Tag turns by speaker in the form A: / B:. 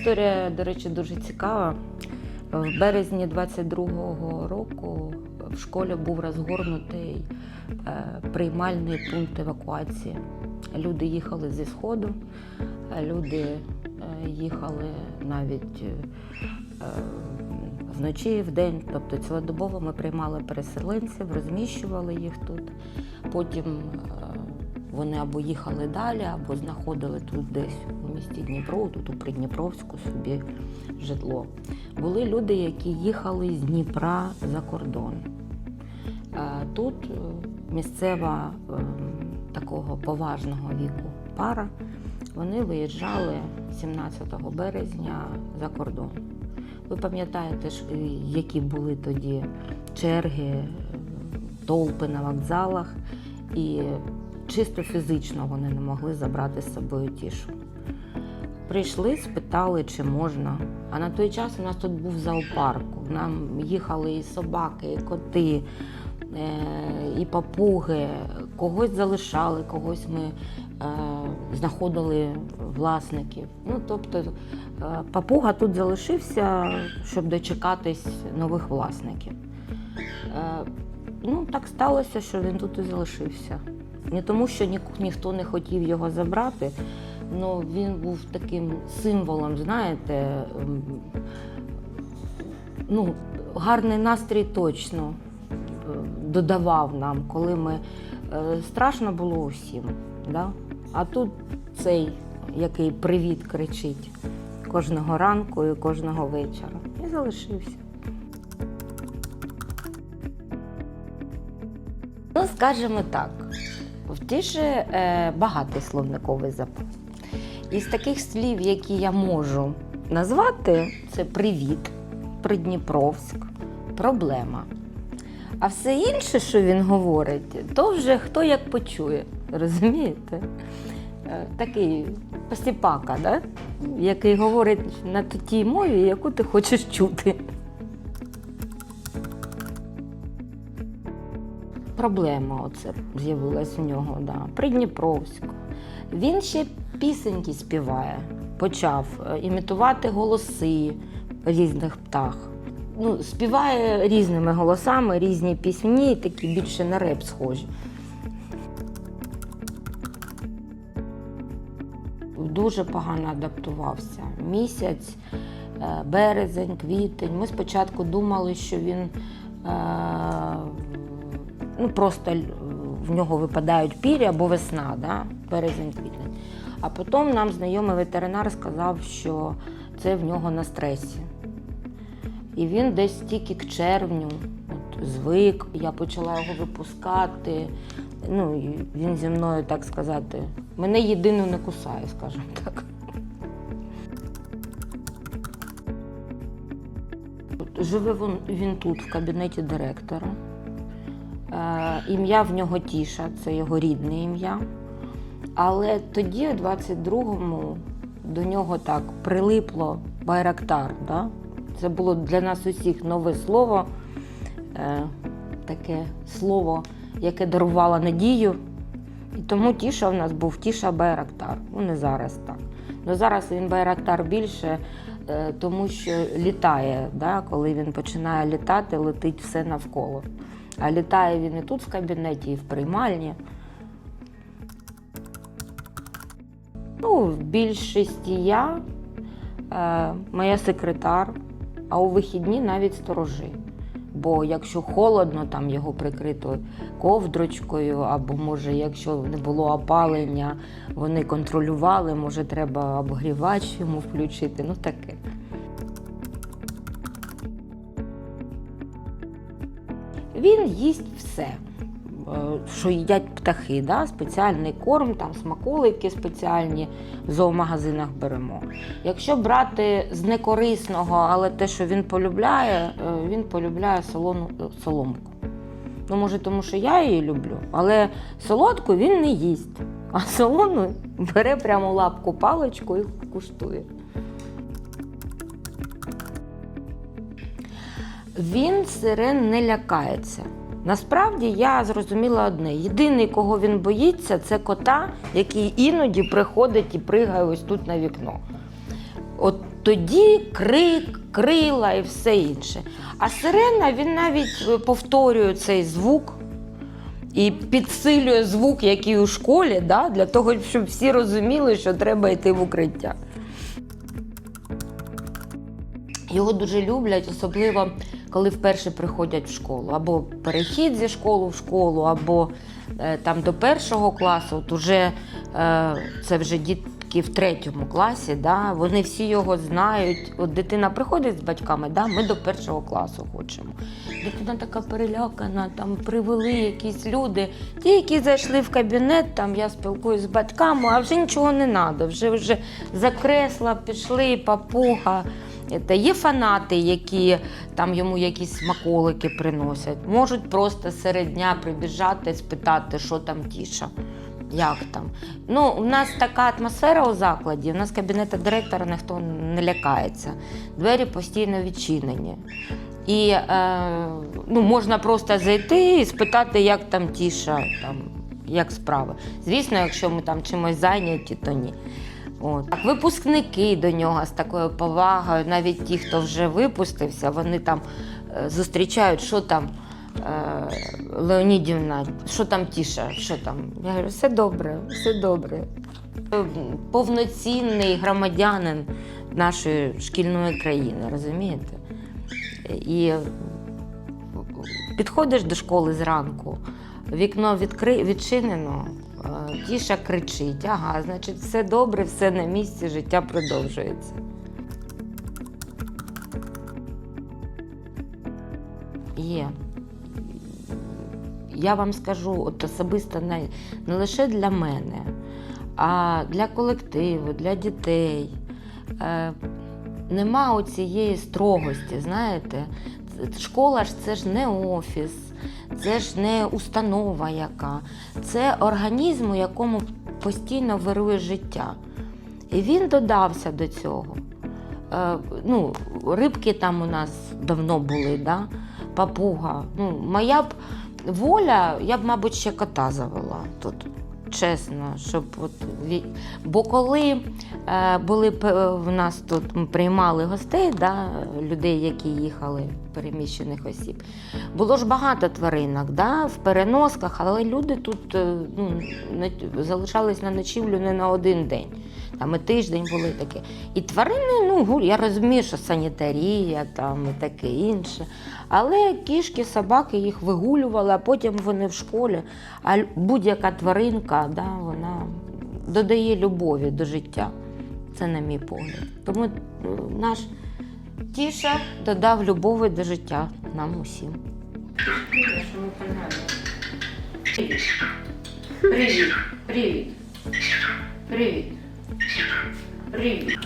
A: історія, до речі, дуже цікава. В березні 22-го року в школі був розгорнутий е, приймальний пункт евакуації. Люди їхали зі сходу, е, люди е, їхали навіть е, е, вночі, вдень, тобто цілодобово ми приймали переселенців, розміщували їх тут. Потім е, вони або їхали далі, або знаходили тут десь у місті Дніпро, тут у Придніпровську собі житло. Були люди, які їхали з Дніпра за кордон. Е, Тут е, місцева е, такого поважного віку пара, вони виїжджали 17 березня за кордон. Ви пам'ятаєте, які були тоді черги, толпи на вокзалах, і чисто фізично вони не могли забрати з собою тішу. Прийшли, спитали, чи можна. А на той час у нас тут був зоопарк. Нам їхали і собаки, і коти, е, і папуги. Когось залишали, когось ми знаходили власників. Ну, тобто е, папуга тут залишився, щоб дочекатись нових власників. Е, Ну, так сталося, що він тут і залишився. Не тому, що ні, ніхто не хотів його забрати, але він був таким символом, знаєте, ну, гарний настрій точно е, додавав нам, коли ми е, страшно було усім. Да? А тут цей, який привіт кричить кожного ранку і кожного вечора. І залишився. Ну, скажімо так, в Тіші е, багатий словниковий запас. Із таких слів, які я можу назвати, це привіт, Придніпровськ, проблема. А все інше, що він говорить, то вже хто як почує, розумієте? Е, Такий посіпака, да? який говорить на тій мові, яку ти хочеш чути. проблема оце з'явилась у нього, да. Придніпровську. Він ще пісеньки співає, почав е, імітувати голоси різних птах. Ну, співає різними голосами, різні пісні, такі більше на реп схожі. Дуже погано адаптувався. Місяць, е, березень, квітень. Ми спочатку думали, що він е, ну, просто в нього випадають пір'я або весна, да? березень, квітень. А потім нам знайомий ветеринар сказав, що це в нього на стресі. І він десь тільки к червню от, звик, я почала його випускати. Ну, і він зі мною, так сказати, мене єдину не кусає, скажімо так. Живе він, він тут, в кабінеті директора. Е, ім'я в нього Тіша, це його рідне ім'я. Але тоді, у 22-му, до нього так прилипло Байрактар. Да? Це було для нас усіх нове слово, е, таке слово, яке дарувало надію. І тому Тіша в нас був Тіша Байрактар. Ну, не зараз так. Ну, зараз він Байрактар більше, е, тому що літає. Да? Коли він починає літати, летить все навколо. А літає він і тут в кабінеті, і в приймальні. Ну, в більшості я, е, моя секретар, а у вихідні навіть сторожи. Бо якщо холодно, там його прикрито ковдрочкою, або може, якщо не було опалення, вони контролювали, може, треба обогрівач йому включити. Ну таке. Він їсть все, що їдять птахи, да? спеціальний корм, там смаколики спеціальні в зоомагазинах беремо. Якщо брати з некорисного, але те, що він полюбляє, е, він полюбляє солону, соломку. Ну, може, тому що я її люблю, але солодку він не їсть, а солону бере прямо лапку паличку і куштує. Він сирен не лякається. Насправді я зрозуміла одне: єдиний, кого він боїться, це кота, який іноді приходить і пригає ось тут на вікно. От тоді крик, крила і все інше. А сирена він навіть е, повторює цей звук і підсилює звук, який у школі, да, для того, щоб всі розуміли, що треба йти в укриття. Його дуже люблять, особливо коли вперше приходять в школу. Або перехід зі школи в школу, або е, там до першого класу. От уже е, це вже дітки в третьому класі. Да, вони всі його знають. От дитина приходить з батьками, да, ми до першого класу хочемо. Дитина така перелякана, там привели якісь люди. Ті, які зайшли в кабінет, там я спілкуюсь з батьками, а вже нічого не треба. Вже вже закресла, пішли, папуга. Це є фанати, які там йому якісь смаколики приносять. Можуть просто серед дня прибіжати, спитати, що там тіша, як там. Ну, у нас така атмосфера у закладі, у нас кабінета директора ніхто не лякається. Двері постійно відчинені. І е, ну, можна просто зайти і спитати, як там тіша, там, як справи. Звісно, якщо ми там чимось зайняті, то ні. От. Випускники до нього з такою повагою, навіть ті, хто вже випустився, вони там е, зустрічають, що там е, Леонідівна, що там Тіша, що там. Я говорю, все добре, все добре. Е, Повноцінний громадянин нашої шкільної країни, розумієте? І підходиш до школи зранку, вікно відкри... відчинено, тіша кричить, ага, значить, все добре, все на місці, життя продовжується. Є. Я вам скажу, от особисто не, не лише для мене, а для колективу, для дітей. Е, нема оцієї строгості, знаєте. Школа ж це ж не офіс, це ж не установа яка, це організм, у якому постійно вирує життя. І він додався до цього. Е, ну, рибки там у нас давно були, да? папуга. Ну, моя б воля, я б, мабуть, ще кота завела тут. Чесно, щоб от бо коли е, були в нас тут приймали гостей, да, людей, які їхали, переміщених осіб, було ж багато тваринок, да, в переносках, але люди тут е, ну, залишались на ночівлю не на один день. Там і тиждень були такі. І тварини, ну я розумію, що санітарія там і таке інше. Але кішки, собаки їх вигулювали, а потім вони в школі. А будь-яка тваринка, да, вона додає любові до життя. Це на мій погляд. Тому е, наш тіша додав любові до життя нам усім. Привіт. Привіт. Привіт. Привіт. Привіт.